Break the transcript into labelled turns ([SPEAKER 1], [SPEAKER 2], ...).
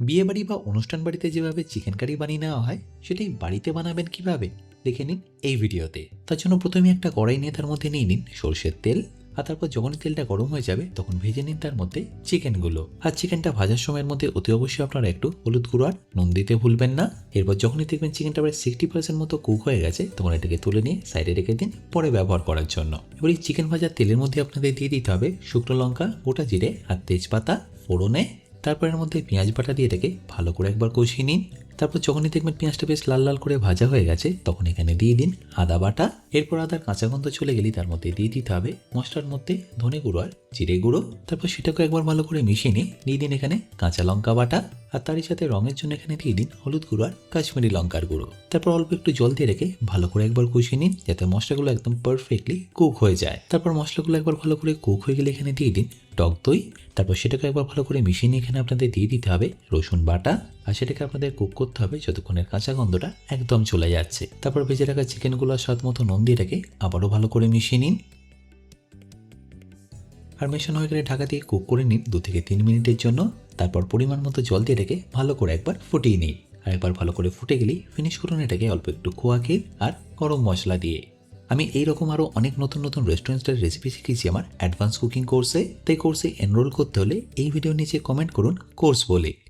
[SPEAKER 1] বিয়েবাড়ি বা অনুষ্ঠান বাড়িতে যেভাবে চিকেন কারি বানিয়ে নেওয়া হয়, সেটাই বাড়িতে বানাবেন কীভাবে? দেখে নিন এই ভিডিওতে। তার জন্য প্রথমে একটা কড়াই নিয়ে তার মধ্যে নিয়ে নিন সর্ষের তেল, আর তারপর যখনই তেলটা গরম হয়ে যাবে, তখন ভেজে নিন তার মধ্যে চিকেনগুলো আর চিকেনটা ভাজার সময়ের মধ্যে অতি অবশ্যই আপনারা একটু হলুদ গুঁড়ো আর নুন দিতে ভুলবেন না। এরপর যখনই দেখবেন চিকেনটা প্রায় সিক্সটি পার্সেন্ট মতো কুক হয়ে গেছে, তখন এটাকে তুলে নিয়ে সাইডে রেখে দিন, পরে ব্যবহার করার জন্য। এবার এই চিকেন ভাজার তেলের মধ্যে আপনাদের দিয়ে দিতে হবে শুকনো লঙ্কা, গোটা জিরে, আর তেজপাতা, ফোড়নে তারপর এর মধ্যে পেঁয়াজ বাটা দিয়ে রেখে ভালো করে একবার কষিয়ে নিন। তারপর যখনই দেখবেন পেঁয়াজটা বেশ লাল লাল করে ভাজা হয়ে গেছে, তখন এখানে দিয়ে দিন আদা বাটা। এরপর আদার কাঁচা গন্ধ চলে গেলেই তার মধ্যে দিয়ে দিতে হবে মশলার মধ্যে ধনে গুঁড়ো আর জিরে গুঁড়ো। তারপর সেটাকে একবার ভালো করে মিশিয়ে নিয়ে দিয়ে দিন এখানে কাঁচা লঙ্কা বাটা আর তারই সাথে রঙের জন্য এখানে দিয়ে দিন হলুদ গুঁড়ো আর কাশ্মীরি লঙ্কার গুঁড়ো। তারপর অল্প একটু জল দিয়ে রেখে ভালো করে একবার কষিয়ে নিন, যাতে মশলাগুলো একদম পারফেক্টলি কুক হয়ে যায়। তারপর মশলাগুলো একবার ভালো করে কুক হয়ে গেলে এখানে দিয়ে দিন টক দই, তারপর সেটাকে একবার ভালো করে মিশিয়ে নিয়ে এখানে আপনাদের দিয়ে দিতে হবে রসুন বাটা, আর সেটাকে আপনাদের কুক করতে হবে যতক্ষণের কাঁচা গন্ধটা একদম চলে যাচ্ছে। তারপর ভেজে রাখা চিকেনগুলো স্বাদ মতো নুন দিয়ে রেখে আবারও ভালো করে মিশিয়ে নিন। আর মেশানো হয়ে গেলে ঢাকা দিয়ে কুক করে নিন দু থেকে তিন মিনিটের জন্য। তারপর পরিমাণ মতো জল দিয়ে রেখে ভালো করে একবার ফুটিয়ে নিন। আর একবার ভালো করে ফুটে গেলেই ফিনিশ করুন এটাকে অল্প একটু খোয়া ক্ষীর আর গরম মশলা দিয়ে। আমি এইরকম আরও অনেক নতুন নতুন রেস্টুরেন্টের রেসিপি শিখেছি আমার অ্যাডভান্স কুকিং কোর্সে তাই কোর্সে এনরোল করতে হলে এই ভিডিওর নিচে কমেন্ট করুন কোর্স বলে।